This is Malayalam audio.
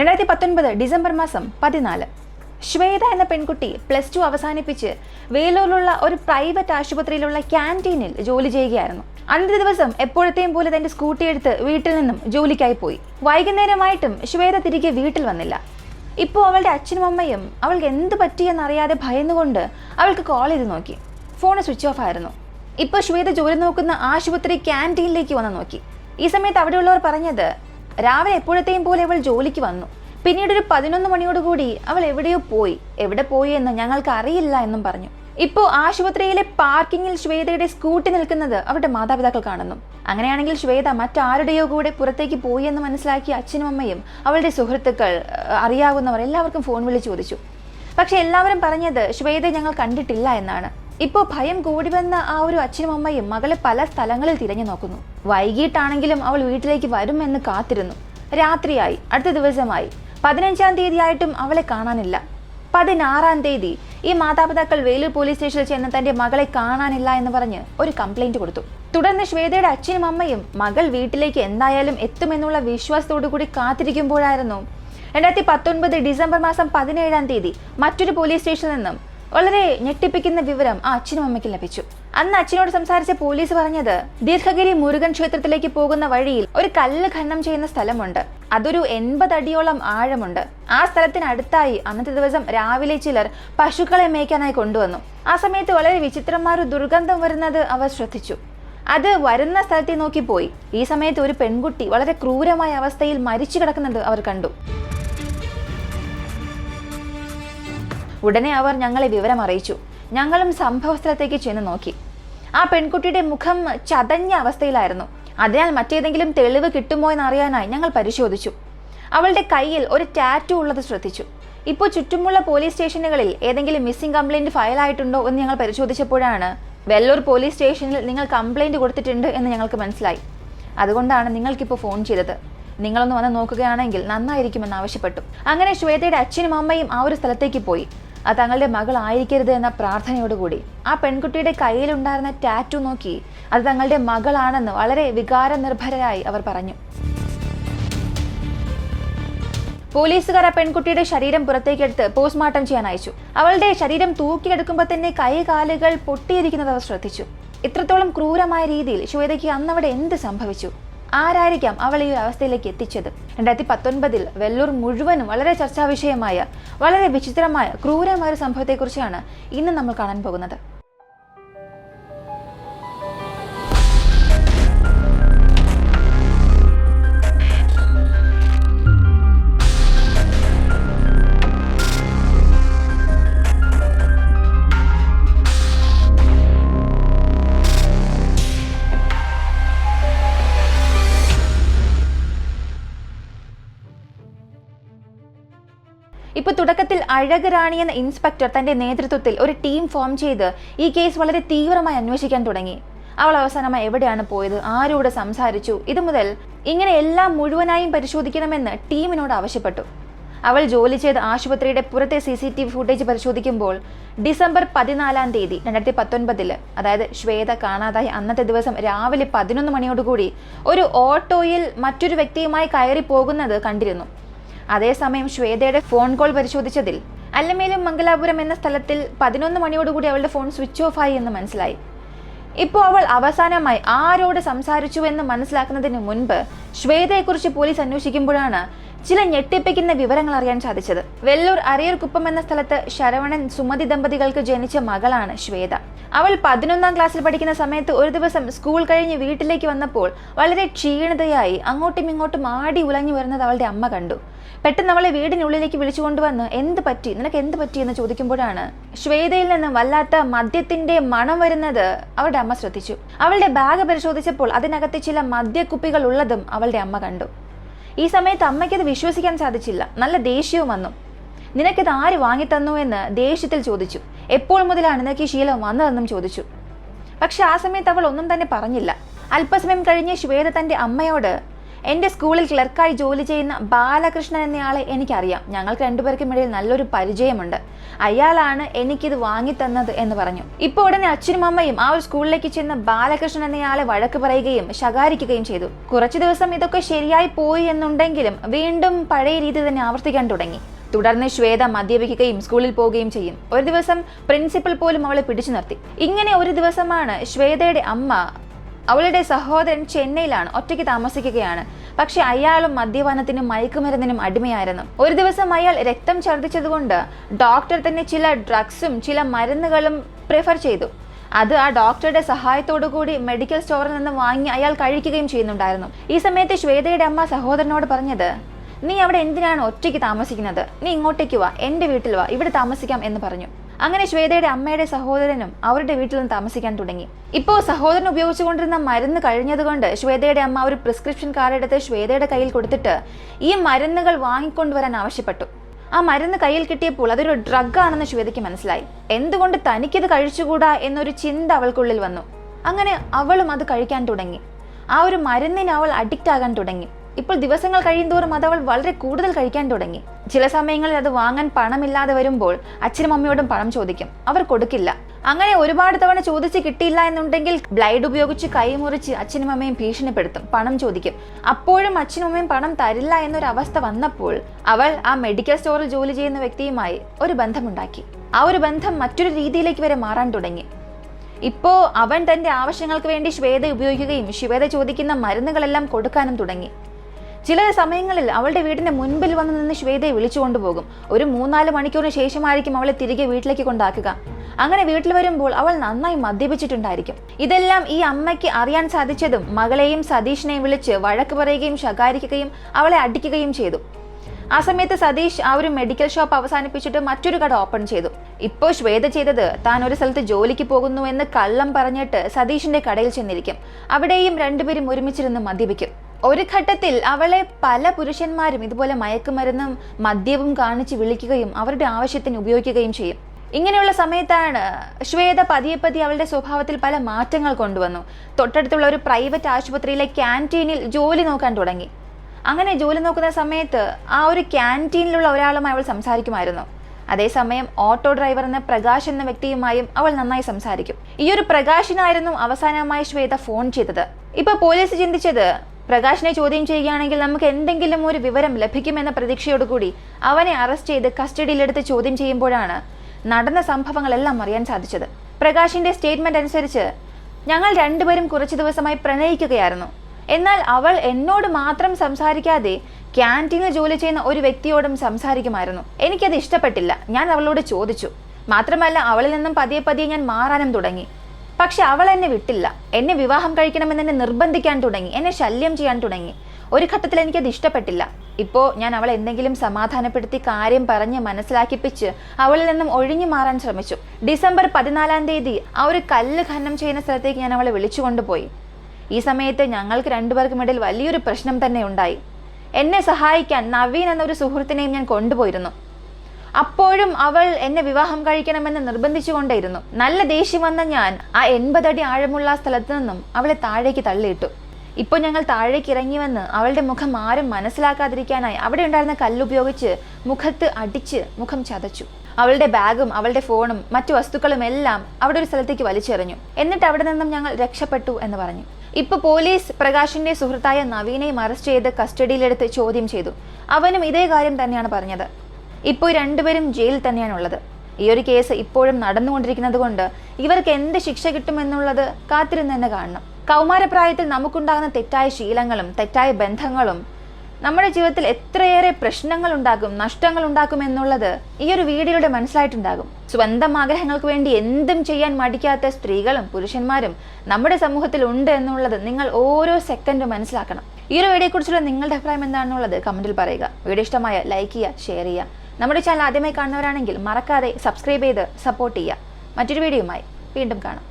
രണ്ടായിരത്തി പത്തൊൻപത് ഡിസംബർ മാസം പതിനാല്. ശ്വേത എന്ന പെൺകുട്ടി പ്ലസ് ടു അവസാനിപ്പിച്ച് വേലൂരിലുള്ള ഒരു പ്രൈവറ്റ് ആശുപത്രിയിലുള്ള ക്യാന്റീനിൽ ജോലി ചെയ്യുകയായിരുന്നു. അന്നത്തെ ദിവസം എപ്പോഴത്തെയും പോലെ തന്റെ സ്കൂട്ടി എടുത്ത് വീട്ടിൽ നിന്നും ജോലിക്കായി പോയി. വൈകുന്നേരമായിട്ടും ശ്വേത തിരികെ വീട്ടിൽ വന്നില്ല. ഇപ്പോൾ അവളുടെ അച്ഛനും അമ്മയും അവൾക്ക് എന്ത് പറ്റിയെന്നറിയാതെ ഭയന്നുകൊണ്ട് അവൾക്ക് കോൾ ചെയ്ത് നോക്കി. ഫോൺ സ്വിച്ച് ഓഫ് ആയിരുന്നു. ഇപ്പോൾ ശ്വേത ജോലി നോക്കുന്ന ആശുപത്രി ക്യാന്റീനിലേക്ക് വന്ന് നോക്കി. ഈ സമയത്ത് അവിടെയുള്ളവർ പറഞ്ഞത് രാവിലെ എപ്പോഴത്തെയും പോലെ അവൾ ജോലിക്ക് വന്നു. പിന്നീട് ഒരു പതിനൊന്ന് മണിയോടുകൂടി അവൾ എവിടെയോ പോയി. എവിടെ പോയി എന്ന് ഞങ്ങൾക്ക് അറിയില്ല എന്നും പറഞ്ഞു. ഇപ്പോ ആശുപത്രിയിലെ പാർക്കിങ്ങിൽ ശ്വേതയുടെ സ്കൂട്ടി നിൽക്കുന്നത് അവരുടെ മാതാപിതാക്കൾ കാണുന്നു. അങ്ങനെയാണെങ്കിൽ ശ്വേത മറ്റാരുടെയോ കൂടെ പുറത്തേക്ക് പോയി എന്ന് മനസ്സിലാക്കിയ അച്ഛനും അമ്മയും അവളുടെ സുഹൃത്തുക്കൾ അറിയാവുന്നവർ എല്ലാവർക്കും ഫോൺ വിളിച്ച് ചോദിച്ചു. പക്ഷെ എല്ലാവരും പറഞ്ഞത് ശ്വേത ഞങ്ങൾ കണ്ടിട്ടില്ല എന്നാണ്. ഇപ്പോൾ ഭയം കൂടി വന്ന ആ ഒരു അച്ഛനും അമ്മയും മകളെ പല സ്ഥലങ്ങളിൽ തിരഞ്ഞു നോക്കുന്നു. വൈകിട്ടാണെങ്കിലും അവൾ വീട്ടിലേക്ക് വരുമെന്ന് കാത്തിരുന്നു. രാത്രിയായി അടുത്ത ദിവസമായി. പതിനഞ്ചാം തീയതിയായിട്ടും അവളെ കാണാനില്ല. പതിനാറാം തീയതി ഈ മാതാപിതാക്കൾ വേലൂർ പോലീസ് സ്റ്റേഷനിൽ ചെന്ന് തന്റെ മകളെ കാണാനില്ല എന്ന് പറഞ്ഞ് ഒരു കംപ്ലൈന്റ് കൊടുത്തു. തുടർന്ന് ശ്വേതയുടെ അച്ഛനും അമ്മയും മകൾ വീട്ടിലേക്ക് എന്തായാലും എത്തുമെന്നുള്ള വിശ്വാസത്തോടു കൂടി കാത്തിരിക്കുമ്പോഴായിരുന്നു രണ്ടായിരത്തി പത്തൊൻപത് ഡിസംബർ മാസം പതിനേഴാം തീയതി മറ്റൊരു പോലീസ് സ്റ്റേഷനിൽ നിന്നും വളരെ ഞെട്ടിപ്പിക്കുന്ന വിവരം ആ അച്ഛനും അമ്മയ്ക്ക് ലഭിച്ചു. അന്ന് അച്ഛനോട് സംസാരിച്ച പോലീസ് പറഞ്ഞത് ദീർഘഗിരി മുരുകൻ ക്ഷേത്രത്തിലേക്ക് പോകുന്ന വഴിയിൽ ഒരു കല്ല് ഖനനം ചെയ്യുന്ന സ്ഥലമുണ്ട്. അതൊരു എൺപത് അടിയോളം ആഴമുണ്ട്. ആ സ്ഥലത്തിനടുത്തായി അന്നത്തെ ദിവസം രാവിലെ ചിലർ പശുക്കളെ മേയ്ക്കാനായി കൊണ്ടുവന്നു. ആ സമയത്ത് വളരെ വിചിത്രമായ ദുർഗന്ധം വരുന്നത് അവർ ശ്രദ്ധിച്ചു. അത് വരുന്ന സ്ഥലത്തെ നോക്കി പോയി. ഈ സമയത്ത് ഒരു പെൺകുട്ടി വളരെ ക്രൂരമായ അവസ്ഥയിൽ മരിച്ചു കിടക്കുന്നത് അവർ കണ്ടു. ഉടനെ അവർ ഞങ്ങളെ വിവരം അറിയിച്ചു. ഞങ്ങളും സംഭവസ്ഥലത്തേക്ക് ചെന്ന് നോക്കി. ആ പെൺകുട്ടിയുടെ മുഖം ചതഞ്ഞ അവസ്ഥയിലായിരുന്നു. അതിനാൽ മറ്റേതെങ്കിലും തെളിവ് കിട്ടുമോ എന്നറിയാനായി ഞങ്ങൾ പരിശോധിച്ചു. അവളുടെ കയ്യിൽ ഒരു ടാറ്റു ഉള്ളത് ശ്രദ്ധിച്ചു. ഇപ്പോൾ ചുറ്റുമുള്ള പോലീസ് സ്റ്റേഷനുകളിൽ ഏതെങ്കിലും മിസ്സിംഗ് കംപ്ലൈന്റ് ഫയലായിട്ടുണ്ടോ എന്ന് ഞങ്ങൾ പരിശോധിച്ചപ്പോഴാണ് വെല്ലൂർ പോലീസ് സ്റ്റേഷനിൽ നിങ്ങൾ കംപ്ലൈന്റ് കൊടുത്തിട്ടുണ്ട് എന്ന് ഞങ്ങൾക്ക് മനസ്സിലായി. അതുകൊണ്ടാണ് നിങ്ങൾക്കിപ്പോൾ ഫോൺ ചെയ്തത്. നിങ്ങളൊന്ന് വന്ന് നോക്കുകയാണെങ്കിൽ നന്നായിരിക്കുമെന്ന് ആവശ്യപ്പെട്ടു. അങ്ങനെ ശ്വേതയുടെ അച്ഛനും അമ്മയും ആ ഒരു സ്ഥലത്തേക്ക് പോയി. അത് തങ്ങളുടെ മകൾ ആയിരിക്കരുത് എന്ന പ്രാർത്ഥനയോടുകൂടി. ആ പെൺകുട്ടിയുടെ കയ്യിലുണ്ടായിരുന്ന ടാറ്റു നോക്കി അത് തങ്ങളുടെ മകളാണെന്ന് വളരെ വികാരനിർഭരരായി അവർ പറഞ്ഞു. പോലീസുകാർ ആ പെൺകുട്ടിയുടെ ശരീരം പുറത്തേക്കെടുത്ത് പോസ്റ്റ്മോർട്ടം ചെയ്യാൻ അയച്ചു. അവളുടെ ശരീരം തൂക്കിയെടുക്കുമ്പോൾ തന്നെ കൈ കാലുകൾ പൊട്ടിയിരിക്കുന്നത് അവർ ശ്രദ്ധിച്ചു. ഇത്രത്തോളം ക്രൂരമായ രീതിയിൽ ശ്വേതയ്ക്ക് അന്നവിടെ എന്ത് സംഭവിച്ചു? ആരായിരിക്കാം അവൾ ഈ ഒരു അവസ്ഥയിലേക്ക് എത്തിച്ചത്? രണ്ടായിരത്തി പത്തൊൻപതിൽ വെല്ലൂർ മുഴുവനും വളരെ ചർച്ചാവിഷയമായ വളരെ വിചിത്രമായ ക്രൂരമായ ഒരു സംഭവത്തെക്കുറിച്ചാണ് ഇന്ന് നമ്മൾ കാണാൻ പോകുന്നത്. അഴകറാണി എന്ന ഇൻസ്പെക്ടർ തന്റെ നേതൃത്വത്തിൽ ഒരു ടീം ഫോം ചെയ്ത് ഈ കേസ് വളരെ തീവ്രമായി അന്വേഷിക്കാൻ തുടങ്ങി. അവൾ അവസാനമായി എവിടെയാണ് പോയത്? ആരോട് സംസാരിച്ചു? ഇതു മുതൽ ഇങ്ങനെ എല്ലാം മുഴുവനായും പരിശോധിക്കണമെന്ന് ടീമിനോട് ആവശ്യപ്പെട്ടു. അവൾ ജോലി ചെയ്ത ആശുപത്രിയുടെ പുറത്തെ C C T V footage പരിശോധിക്കുമ്പോൾ ഡിസംബർ പതിനാലാം തീയതി രണ്ടായിരത്തി പത്തൊൻപതിൽ അതായത് ശ്വേത കാണാതായി അന്നത്തെ ദിവസം രാവിലെ പതിനൊന്ന് മണിയോടുകൂടി ഒരു ഓട്ടോയിൽ മറ്റൊരു വ്യക്തിയുമായി കയറി പോകുന്നത് കണ്ടിരുന്നു. അതേസമയം ശ്വേതയുടെ ഫോൺ കോൾ പരിശോധിച്ചതിൽ അല്ലമേലും മംഗലാപുരം എന്ന സ്ഥലത്തിൽ പതിനൊന്ന് മണിയോടുകൂടി അവളുടെ ഫോൺ സ്വിച്ച് ഓഫ് ആയി എന്ന് മനസ്സിലായി. ഇപ്പോൾ അവൾ അവസാനമായി ആരോട് സംസാരിച്ചു എന്ന് മനസ്സിലാക്കുന്നതിന് മുൻപ് ശ്വേതയെക്കുറിച്ച് പോലീസ് അന്വേഷിക്കുമ്പോഴാണ് ചില ഞെട്ടിപ്പിക്കുന്ന വിവരങ്ങൾ അറിയാൻ സാധിച്ചത്. വെല്ലൂർ അരയർകുപ്പം എന്ന സ്ഥലത്ത് ശരവണൻ സുമതി ദമ്പതികൾക്ക് ജനിച്ച മകളാണ് ശ്വേത. അവൾ പതിനൊന്നാം ക്ലാസ്സിൽ പഠിക്കുന്ന സമയത്ത് ഒരു ദിവസം സ്കൂൾ കഴിഞ്ഞ് വീട്ടിലേക്ക് വന്നപ്പോൾ വളരെ ക്ഷീണിതയായി അങ്ങോട്ടും ഇങ്ങോട്ടും ആടി ഉലഞ്ഞു വരുന്നത് അവളുടെ അമ്മ കണ്ടു. പെട്ടെന്ന് അവളെ വീടിനുള്ളിലേക്ക് വിളിച്ചു കൊണ്ടുവന്ന് എന്ത് പറ്റി? നിനക്ക് എന്ത് പറ്റി? എന്ന് ചോദിക്കുമ്പോഴാണ് ശ്വേതയിൽ നിന്ന് വല്ലാത്ത മദ്യത്തിന്റെ മണം വരുന്നത് അവളുടെ അമ്മ ശ്രദ്ധിച്ചു. അവളുടെ ബാഗ് പരിശോധിച്ചപ്പോൾ അതിനകത്ത് ചില മദ്യക്കുപ്പികൾ ഉള്ളതും അവളുടെ അമ്മ കണ്ടു. ഈ സമയത്ത് അമ്മയ്ക്കത് വിശ്വസിക്കാൻ സാധിച്ചില്ല. നല്ല ദേഷ്യവും വന്നു. നിനക്കിത് ആര് വാങ്ങിത്തന്നു എന്ന് ദേഷ്യത്തിൽ ചോദിച്ചു. എപ്പോൾ മുതലാണ് നിനക്ക് ഈ ശീലം വന്നതെന്നും ചോദിച്ചു. പക്ഷെ ആ സമയത്ത് അവൾ ഒന്നും തന്നെ പറഞ്ഞില്ല. അല്പസമയം കഴിഞ്ഞ് ശ്വേത തന്റെ അമ്മയോട് എന്റെ സ്കൂളിൽ ക്ലർക്കായി ജോലി ചെയ്യുന്ന ബാലകൃഷ്ണൻ എന്നയാളെ എനിക്കറിയാം. ഞങ്ങൾക്ക് രണ്ടുപേർക്കും ഇടയിൽ നല്ലൊരു പരിചയമുണ്ട്. അയാളാണ് എനിക്കിത് വാങ്ങിത്തന്നത് എന്ന് പറഞ്ഞു. ഇപ്പോൾ ഉടനെ അച്ഛനും അമ്മയും ആ ഒരു സ്കൂളിലേക്ക് ചെന്ന് ബാലകൃഷ്ണൻ എന്നയാളെ വഴക്ക് പറയുകയും ശകാരിക്കുകയും ചെയ്തു. കുറച്ചു ദിവസം ഇതൊക്കെ ശരിയായി പോയി എന്നുണ്ടെങ്കിലും വീണ്ടും പഴയ രീതി തന്നെ ആവർത്തിക്കാൻ തുടങ്ങി. തുടർന്ന് ശ്വേത മദ്യപിക്കുകയും സ്കൂളിൽ പോവുകയും ചെയ്യും. ഒരു ദിവസം പ്രിൻസിപ്പൽ പോലും അവളെ പിടിച്ചു നിർത്തി. ഇങ്ങനെ ഒരു ദിവസമാണ് ശ്വേതയുടെ അമ്മ അവളുടെ സഹോദരൻ ചെന്നൈയിലാണ് ഒറ്റയ്ക്ക് താമസിക്കുകയാണ്. പക്ഷെ അയാളും മദ്യപാനത്തിനും മയക്കുമരുന്നിനും അടിമയായിരുന്നു. ഒരു ദിവസം അയാൾ രക്തം ഛർദ്ദിച്ചതുകൊണ്ട് ഡോക്ടർ തന്നെ ചില ഡ്രഗ്സും ചില മരുന്നുകളും പ്രിഫർ ചെയ്തു. അത് ആ ഡോക്ടറുടെ സഹായത്തോടു കൂടി മെഡിക്കൽ സ്റ്റോറിൽ നിന്ന് വാങ്ങി അയാൾ കഴിക്കുകയും ചെയ്യുന്നുണ്ടായിരുന്നു. ഈ സമയത്ത് ശ്വേതയുടെ അമ്മ സഹോദരനോട് പറഞ്ഞത് നീ അവിടെ എന്തിനാണ് ഒറ്റയ്ക്ക് താമസിക്കുന്നത്? നീ ഇങ്ങോട്ടേക്ക് വാ എന്റെ വീട്ടിൽ വാ ഇവിടെ താമസിക്കാം എന്ന് പറഞ്ഞു. അങ്ങനെ ശ്വേതയുടെ അമ്മയുടെ സഹോദരനും അവരുടെ വീട്ടിൽ നിന്ന് താമസിക്കാൻ തുടങ്ങി. ഇപ്പോൾ സഹോദരൻ ഉപയോഗിച്ചുകൊണ്ടിരുന്ന മരുന്ന് കഴിഞ്ഞതുകൊണ്ട് ശ്വേതയുടെ അമ്മ ഒരു പ്രിസ്ക്രിപ്ഷൻ കാർഡ് എടുത്ത് ശ്വേതയുടെ കയ്യിൽ കൊടുത്തിട്ട് ഈ മരുന്നുകൾ വാങ്ങിക്കൊണ്ടുവരാൻ ആവശ്യപ്പെട്ടു. ആ മരുന്ന് കയ്യിൽ കിട്ടിയപ്പോൾ അതൊരു ഡ്രഗ് ആണെന്ന് ശ്വേതയ്ക്ക് മനസ്സിലായി. എന്തുകൊണ്ട് തനിക്കിത് കഴിച്ചുകൂടാ എന്നൊരു ചിന്ത അവൾക്കുള്ളിൽ വന്നു. അങ്ങനെ അവളും അത് കഴിക്കാൻ തുടങ്ങി. ആ ഒരു മരുന്നിന് അവൾ അഡിക്റ്റ് ആകാൻ തുടങ്ങി. ഇപ്പോൾ ദിവസങ്ങൾ കഴിയുന്തോറും അത് അവൾ വളരെ കൂടുതൽ കഴിക്കാൻ തുടങ്ങി. ചില സമയങ്ങളിൽ അത് വാങ്ങാൻ പണമില്ലാതെ വരുമ്പോൾ അച്ഛനും അമ്മയോടും പണം ചോദിക്കും. അവർ കൊടുക്കില്ല. അങ്ങനെ ഒരുപാട് തവണ ചോദിച്ച് കിട്ടിയില്ല എന്നുണ്ടെങ്കിൽ ബ്ലൈഡ് ഉപയോഗിച്ച് കൈമുറിച്ച് അച്ഛനും അമ്മയും ഭീഷണിപ്പെടുത്തും. പണം ചോദിക്കും. അപ്പോഴും അച്ഛനും അമ്മയും പണം തരില്ല എന്നൊരു അവസ്ഥ വന്നപ്പോൾ അവൾ ആ മെഡിക്കൽ സ്റ്റോറിൽ ജോലി ചെയ്യുന്ന വ്യക്തിയുമായി ഒരു ബന്ധമുണ്ടാക്കി. ആ ഒരു ബന്ധം മറ്റൊരു രീതിയിലേക്ക് വരെ മാറാൻ തുടങ്ങി. ഇപ്പോ അവൻ തന്റെ ആവശ്യങ്ങൾക്ക് വേണ്ടി ശ്വേത ഉപയോഗിക്കുകയും ശ്വേത ചോദിക്കുന്ന മരുന്നുകളെല്ലാം കൊടുക്കാനും തുടങ്ങി. ചില സമയങ്ങളിൽ അവളുടെ വീടിന്റെ മുൻപിൽ വന്ന് നിന്ന് ശ്വേതയെ വിളിച്ചുകൊണ്ടുപോകും ഒരു മൂന്നാൽ മണിക്കൂറിന് ശേഷമായിരിക്കും അവളെ തിരികെ വീട്ടിലേക്ക് കൊണ്ടാക്കുക. അങ്ങനെ വീട്ടിൽ വരുമ്പോൾ അവൾ നന്നായി മദ്യപിച്ചിട്ടുണ്ടായിരിക്കും. ഇതെല്ലാം ഈ അമ്മയ്ക്ക് അറിയാൻ സാധിച്ചതും മകളെയും സതീഷിനെയും വിളിച്ച് വഴക്ക് പറയുകയും ശകാരിക്കുകയും അവളെ അടിക്കുകയും ചെയ്തു. ആ സമയത്ത് സതീഷ് ആ ഒരു മെഡിക്കൽ ഷോപ്പ് അവസാനിപ്പിച്ചിട്ട് മറ്റൊരു കട ഓപ്പൺ ചെയ്തു. ഇപ്പോൾ ശ്വേത ചെയ്തത് താൻ ഒരു സ്ഥലത്ത് ജോലിക്ക് പോകുന്നു എന്ന് കള്ളം പറഞ്ഞിട്ട് സതീഷിന്റെ കടയിൽ ചെന്നിരിക്കും. അവിടെയും രണ്ടുപേരും ഒരുമിച്ചിരുന്ന് മദ്യപിക്കും. ഒരു ഘട്ടത്തിൽ അവളെ പല പുരുഷന്മാരും ഇതുപോലെ മയക്കുമരുന്നും മദ്യവും കാണിച്ച് വിളിക്കുകയും അവരുടെ ആവശ്യത്തിന് ഉപയോഗിക്കുകയും ചെയ്യും. ഇങ്ങനെയുള്ള സമയത്താണ് ശ്വേത പതിയെ പതിയെ അവളുടെ സ്വഭാവത്തിൽ പല മാറ്റങ്ങൾ കൊണ്ടുവന്നു. തൊട്ടടുത്തുള്ള ഒരു പ്രൈവറ്റ് ആശുപത്രിയിലെ ക്യാന്റീനിൽ ജോലി നോക്കാൻ തുടങ്ങി. അങ്ങനെ ജോലി നോക്കുന്ന സമയത്ത് ആ ഒരു ക്യാന്റീനിലുള്ള ഒരാളുമായി അവൾ സംസാരിക്കുമായിരുന്നു. അതേസമയം ഓട്ടോ ഡ്രൈവർ എന്ന പ്രകാശ് എന്ന വ്യക്തിയുമായും അവൾ നന്നായി സംസാരിക്കും. ഈ ഒരു പ്രകാശിനായിരുന്നു അവസാനമായി ശ്വേത ഫോൺ ചെയ്തത്. ഇപ്പൊ പോലീസ് ചിന്തിച്ചത് പ്രകാശിനെ ചോദ്യം ചെയ്യുകയാണെങ്കിൽ നമുക്ക് എന്തെങ്കിലും ഒരു വിവരം ലഭിക്കുമെന്ന പ്രതീക്ഷയോടുകൂടി അവനെ അറസ്റ്റ് ചെയ്ത് കസ്റ്റഡിയിലെടുത്ത് ചോദ്യം ചെയ്യുമ്പോഴാണ് നടന്ന സംഭവങ്ങളെല്ലാം അറിയാൻ സാധിച്ചത്. പ്രകാശിന്റെ സ്റ്റേറ്റ്മെന്റ് അനുസരിച്ച് ഞങ്ങൾ രണ്ടുപേരും കുറച്ചു ദിവസമായി പ്രണയിക്കുകയായിരുന്നു. എന്നാൽ അവൾ എന്നോട് മാത്രം സംസാരിക്കാതെ ക്യാന്റീനിൽ ജോലി ചെയ്യുന്ന ഒരു വ്യക്തിയോടും സംസാരിക്കുമായിരുന്നു. എനിക്കത് ഇഷ്ടപ്പെട്ടില്ല. ഞാൻ അവളോട് ചോദിച്ചു. മാത്രമല്ല അവളിൽ നിന്നും പതിയെ പതിയെ ഞാൻ മാറാനും തുടങ്ങി. പക്ഷെ അവൾ എന്നെ വിട്ടില്ല. എന്നെ വിവാഹം കഴിക്കണമെന്ന് എന്നെ നിർബന്ധിക്കാൻ തുടങ്ങി. എന്നെ ശല്യം ചെയ്യാൻ തുടങ്ങി. ഒരു ഘട്ടത്തിൽ എനിക്കത് ഇഷ്ടപ്പെട്ടില്ല. ഇപ്പോൾ ഞാൻ അവളെ എന്തെങ്കിലും സമാധാനപ്പെടുത്തി കാര്യം പറഞ്ഞ് മനസ്സിലാക്കിപ്പിച്ച് അവളിൽ നിന്നും ഒഴിഞ്ഞു മാറാൻ ശ്രമിച്ചു. ഡിസംബർ പതിനാലാം തീയതി ആ ഒരു കല്ല് ഖനനം ചെയ്യുന്ന സ്ഥലത്തേക്ക് ഞാൻ അവളെ വിളിച്ചു കൊണ്ടുപോയി. ഈ സമയത്ത് ഞങ്ങൾക്ക് രണ്ടുപേർക്കും ഇടയിൽ വലിയൊരു പ്രശ്നം തന്നെ ഉണ്ടായി. എന്നെ സഹായിക്കാൻ നവീൻ എന്നൊരു സുഹൃത്തിനെയും ഞാൻ കൊണ്ടുപോയിരുന്നു. അപ്പോഴും അവൾ എന്നെ വിവാഹം കഴിക്കണമെന്ന് നിർബന്ധിച്ചുകൊണ്ടേയിരുന്നു നല്ല ദേഷ്യം വന്ന ഞാൻ ആ എൺപതടി ആഴമുള്ള സ്ഥലത്തു നിന്നും അവളെ താഴേക്ക് തള്ളിയിട്ടു. ഇപ്പോൾ ഞങ്ങൾ താഴേക്ക് ഇറങ്ങി വന്ന് അവളുടെ മുഖം ആരും മനസ്സിലാക്കാതിരിക്കാനായി അവിടെ ഉണ്ടായിരുന്ന കല്ലുപയോഗിച്ച് മുഖത്ത് അടിച്ച് മുഖം ചതച്ചു. അവളുടെ ബാഗും അവളുടെ ഫോണും മറ്റു വസ്തുക്കളും എല്ലാം അവിടെ ഒരു സ്ഥലത്തേക്ക് വലിച്ചെറിഞ്ഞു. എന്നിട്ട് അവിടെ നിന്നും ഞങ്ങൾ രക്ഷപ്പെട്ടു എന്ന് പറഞ്ഞു. ഇപ്പൊ പോലീസ് പ്രകാശിന്റെ സുഹൃത്തായ നവീനെയും അറസ്റ്റ് ചെയ്ത് കസ്റ്റഡിയിലെടുത്ത് ചോദ്യം ചെയ്തു. അവനും ഇതേ കാര്യം തന്നെയാണ് പറഞ്ഞത്. ഇപ്പോൾ രണ്ടുപേരും ജയിലിൽ തന്നെയാണുള്ളത്. ഈ ഒരു കേസ് ഇപ്പോഴും നടന്നുകൊണ്ടിരിക്കുന്നത് കൊണ്ട് ഇവർക്ക് എന്ത് ശിക്ഷ കിട്ടുമെന്നുള്ളത് കാത്തിരുന്ന് തന്നെ കാണണം. കൗമാരപ്രായത്തിൽ നമുക്കുണ്ടാകുന്ന തെറ്റായ ശീലങ്ങളും തെറ്റായ ബന്ധങ്ങളും നമ്മുടെ ജീവിതത്തിൽ എത്രയേറെ പ്രശ്നങ്ങൾ ഉണ്ടാക്കും നഷ്ടങ്ങൾ ഉണ്ടാക്കും എന്നുള്ളത് ഈ ഒരു വീഡിയോയുടെ മനസ്സിലായിട്ടുണ്ടാകും. സ്വന്തം ആഗ്രഹങ്ങൾക്ക് വേണ്ടി എന്തും ചെയ്യാൻ മടിക്കാത്ത സ്ത്രീകളും പുരുഷന്മാരും നമ്മുടെ സമൂഹത്തിൽ ഉണ്ട് എന്നുള്ളത് നിങ്ങൾ ഓരോ സെക്കൻഡും മനസ്സിലാക്കണം. ഈ ഒരു വീഡിയോയെക്കുറിച്ചുള്ള നിങ്ങളുടെ അഭിപ്രായം എന്താണെന്നുള്ളത് കമന്റിൽ പറയുക. വീഡിയോ ഇഷ്ടമായ ലൈക്ക് ചെയ്യുക ഷെയർ ചെയ്യുക. നമ്മുടെ ചാനൽ ആദ്യമായി കാണുന്നവരാണെങ്കിൽ മറക്കാതെ സബ്സ്ക്രൈബ് ചെയ്ത് സപ്പോർട്ട് ചെയ്യുക. മറ്റൊരു വീഡിയോയുമായി വീണ്ടും കാണാം.